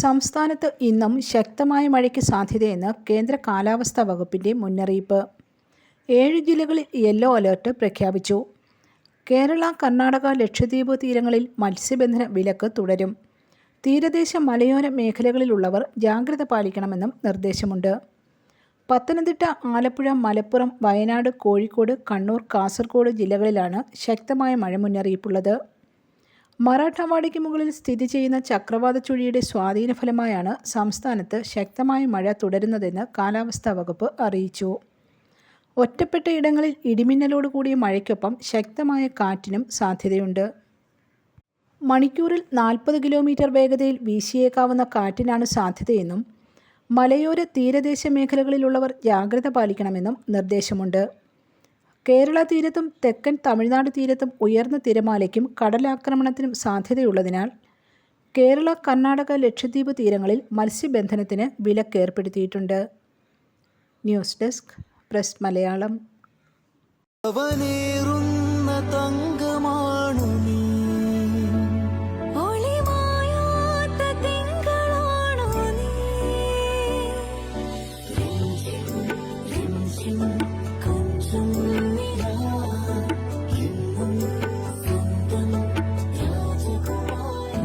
സംസ്ഥാനത്ത് ഇന്നും ശക്തമായ മഴയ്ക്ക് സാധ്യതയെന്ന് കേന്ദ്ര കാലാവസ്ഥാ വകുപ്പിന്റെ മുന്നറിയിപ്പ്. ഏഴ് ജില്ലകളിൽ യെല്ലോ അലേർട്ട് പ്രഖ്യാപിച്ചു. കേരള കർണാടക ലക്ഷദ്വീപ് തീരങ്ങളിൽ മത്സ്യബന്ധന വിലക്ക് തുടരും. തീരദേശ മലയോര മേഖലകളിലുള്ളവർ ജാഗ്രത പാലിക്കണമെന്നും നിർദ്ദേശമുണ്ട്. പത്തനംതിട്ട ആലപ്പുഴ മലപ്പുറം വയനാട് കോഴിക്കോട് കണ്ണൂർ കാസർഗോഡ് ജില്ലകളിലാണ് ശക്തമായ മഴ മുന്നറിയിപ്പുള്ളത്. മറാഠവാടിക്ക് മുകളിൽ സ്ഥിതി ചെയ്യുന്ന ചക്രവാത ചുഴിയുടെ സ്വാധീന ഫലമായാണ് സംസ്ഥാനത്ത് ശക്തമായ മഴ തുടരുന്നതെന്ന് കാലാവസ്ഥാ വകുപ്പ് അറിയിച്ചു. ഒറ്റപ്പെട്ട ഇടങ്ങളിൽ ഇടിമിന്നലോട് കൂടിയ മഴയ്ക്കൊപ്പം ശക്തമായ കാറ്റിനും സാധ്യതയുണ്ട്. മണിക്കൂറിൽ നാൽപ്പത് കിലോമീറ്റർ വേഗതയിൽ വീശിയേക്കാവുന്ന കാറ്റിനാണ് സാധ്യതയെന്നും മലയോര തീരദേശ മേഖലകളിലുള്ളവർ ജാഗ്രത പാലിക്കണമെന്നും നിർദ്ദേശമുണ്ട്. കേരള തീരത്തും തെക്കൻ തമിഴ്നാട് തീരത്തും ഉയർന്ന തിരമാലയ്ക്കും കടലാക്രമണത്തിനും സാധ്യതയുള്ളതിനാൽ കേരള കർണാടക ലക്ഷദ്വീപ് തീരങ്ങളിൽ മത്സ്യബന്ധനത്തിന് വിലക്കേർപ്പെടുത്തിയിട്ടുണ്ട് ന്യൂസ് ഡെസ്ക് പ്രസ് മലയാളം. അവനേറുന്ന